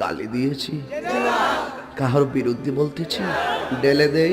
গালি দিয়েছি? কাহার বিরুদ্ধে বলতেছি ঢেলে দেই?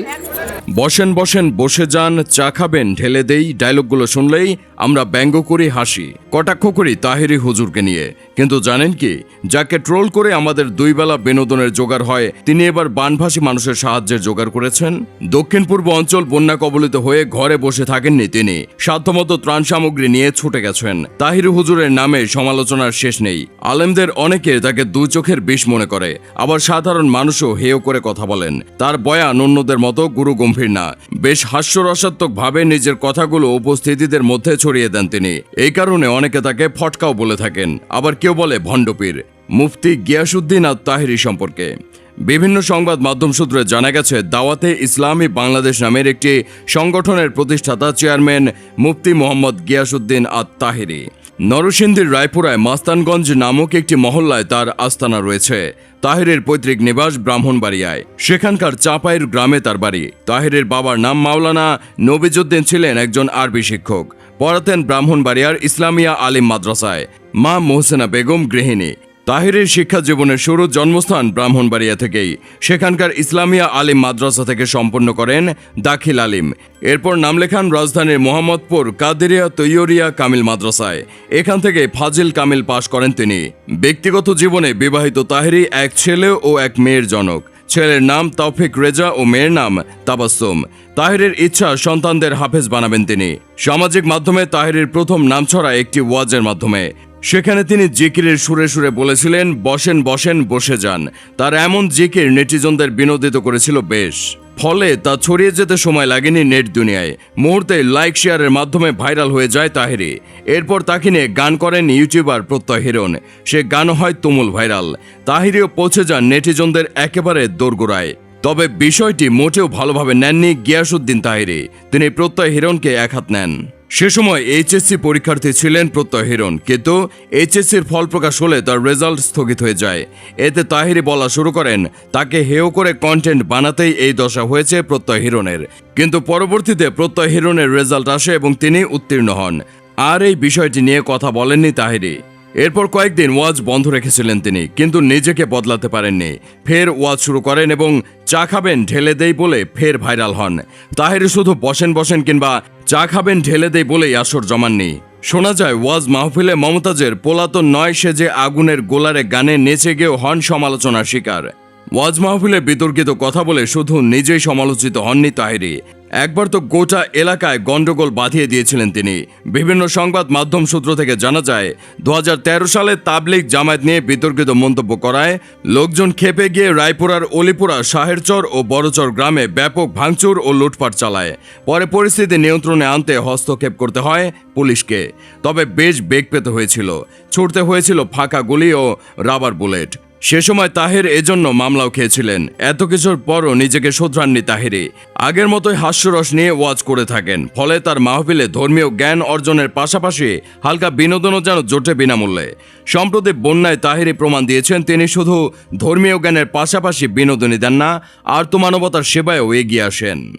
বসেন বসেন, বসে যান, চা খাবেন, ঢেলে দেই ডায়লগগুলো শুনলেই আমরা ব্যঙ্গ করি, হাসি, কটাক্ষ করি তাহেরি হুজুরকে নিয়ে। কিন্তু জানেন কি, যাকে ট্রোল করে আমাদের দুই বেলা বিনোদনের জোগাড় হয়, তিনি এবার বানভাসী মানুষের সাহায্যের জোগাড় করেছেন। দক্ষিণ পূর্ব অঞ্চল বন্যা কবলিত হয়ে ঘরে বসে থাকেননি তিনি। সাধ্যমতো ত্রাণ সামগ্রী নিয়ে ছুটে গেছেন। তাহিরি হুজুরের নামে সমালোচনার শেষ নেই। আলেমদের অনেকে তাকে দুই চোখের বিষ মনে করে। আবার সাধারণ মানুষও হেয় করে কথা বলেন। তার বয়ান অন্যদের মতো গুরু গম্ভীর না। বেশ হাস্যরসাত্মক ভাবে নিজের কথাগুলো উপস্থিতিদের মধ্যে ছড়িয়ে দেন তিনি। এই কারণে অনেকে তাকে ফটকাও বলে থাকেন। আবার কেউ বলে ভণ্ডপীর। মুফতি গিয়াসুদ্দিন আর তাহিরি সম্পর্কে। বিভিন্ন সংবাদ মাধ্যম সূত্রে জানা গেছে, দাওয়াতে ইসলামী বাংলাদেশ নামের একটি সংগঠনের প্রতিষ্ঠাতা চেয়ারম্যান মুফতি মোহাম্মদ গিয়াসুদ্দিন আত তাহিরি নরসিংদীর রায়পুরায় মাস্তানগঞ্জ নামক একটি মহল্লায় তার আস্তানা রয়েছে। তাহিরের পৈতৃক নিবাস ব্রাহ্মণবাড়িয়ায়। সেখানকার চাপাইয়ের গ্রামে তার বাড়ি। তাহিরের বাবার নাম মাওলানা নবিজুদ্দিন ছিলেন একজন আরবি শিক্ষক। পড়াতেন ব্রাহ্মণবাড়িয়ার ইসলামিয়া আলিম মাদ্রাসায়। মা মোহসেনা বেগম গৃহিণী। তাহিরের শিক্ষা জীবনের শুরু জন্মস্থান ব্রাহ্মণবাড়িয়া থেকেই। সেখানকার ইসলামিয়া আলিম মাদ্রাসা থেকে সম্পন্ন করেন দাখিল আলিম। এরপর নাম লেখান রাজধানীর মোহাম্মদপুর কাদেরিয়া তৈয়রিয়া কামিল মাদ্রাসায়। এখান থেকে ফাজিল কামিল পাশ করেন তিনি। ব্যক্তিগত জীবনে বিবাহিত তাহিরি এক ছেলে ও এক মেয়ের জনক। ছেলের নাম তৌফিক রেজা ও মেয়ের নাম তাবাসুম তাহিরের ইচ্ছা সন্তানদের হাফেজ বানাবেন তিনি। সামাজিক মাধ্যমে তাহিরের প্রথম নাম ছড়া একটি ওয়াজের মাধ্যমে। সেখানে তিনি জিকিরের সুরে সুরে বলেছিলেন, বসেন বসেন, বসে যান। তার এমন জিকির নেটিজনদের বিনোদিত করেছিল বেশ। ফলে তা ছড়িয়ে যেতে সময় লাগেনি নেট দুনিয়ায়। মুহূর্তে লাইক, শেয়ারের মাধ্যমে ভাইরাল হয়ে যায় তাহেরি। এরপর তাকে নিয়ে গান করেন ইউটিউবার প্রত্যয় হিরণ। সে গানও হয় তুমুল ভাইরাল। তাহিরিও পৌঁছে যান নেটিজনদের একেবারে দোরগোড়ায়। তবে বিষয়টি মোটেও ভালোভাবে নেননি গিয়াসুদ্দিন তাহিরি। তিনি প্রত্যয় হিরণকে এক হাত নেন। সে সময় এইচএসসি পরীক্ষার্থী ছিলেন প্রত্যয় হিরণ কিন্তু এইচএসসির ফল প্রকাশ হলে তার রেজাল্ট স্থগিত হয়ে যায়। এতে তাহিরি বলা শুরু করেন, তাকে হেয় করে কন্টেন্ট বানাতেই এই দশা হয়েছে প্রত্যয় হিরণের কিন্তু পরবর্তীতে প্রত্যয় হিরণের রেজাল্ট আসে এবং তিনি উত্তীর্ণ হন। আর এই বিষয়টি নিয়ে কথা বলেননি তাহিরি। এরপর কয়েকদিন ওয়াজ বন্ধ রেখেছিলেন তিনি, কিন্তু নিজেকে বদলাতে পারেননি। ফের ওয়াজ শুরু করেন এবং চা খাবেন, ঢেলে দেই বলে ফের ভাইরাল হন। তাহির শুধু বসেন বসেন কিংবা চা খাবেন ঢেলে দেয় বলেই আসর জমাননি। শোনা যায়, ওয়াজ মাহফিলে মমতাজের পোলাতন নয় সেজে আগুনের গোলারে গানে নেচে গিয়েও হন সমালোচনার শিকার। ওয়াজ মাহফিলে বিতর্কিত কথা বলে শুধু নিজেই সমালোচিত হননি তাহিরি। একবার তো গোটা এলাকায় গন্ডগোল বাঁধিয়ে দিয়েছিলেন তিনি। বিভিন্ন সংবাদ মাধ্যম সূত্র থেকে জানা যায়, দু হাজার তেরো সালে তাবলিগ জামায়াত নিয়ে বিতর্কিত মন্তব্য করায় লোকজন খেপে গিয়ে রায়পুরার অলিপুরা, শাহেরচর ও বড়চর গ্রামে ব্যাপক ভাঙচুর ও লুটপাট চালায়। পরে পরিস্থিতি নিয়ন্ত্রণে আনতে হস্তক্ষেপ করতে হয় পুলিশকে। তবে বেশ বেগ পেতে হয়েছিল। ছুটতে হয়েছিল ফাঁকা গুলি ও রাবার বুলেট। সে সময় তাহের এজন্য মামলাও খেয়েছিলেন। এত কিছুর পরও নিজেকে শোধরাননি তাহেরি আগের মতোই হাস্যরস নিয়ে ওয়াজ করে থাকেন। ফলে তার মাহফিলে ধর্মীয় জ্ঞান অর্জনের পাশাপাশি হালকা বিনোদনও যেন জোটে বিনামূল্যে। সম্প্রতি বন্যায় তাহেরি প্রমাণ দিয়েছেন তিনি শুধু ধর্মীয় জ্ঞানের পাশাপাশি বিনোদনী দেন না, আর্তমানবতার সেবায়ও এগিয়ে আসেন।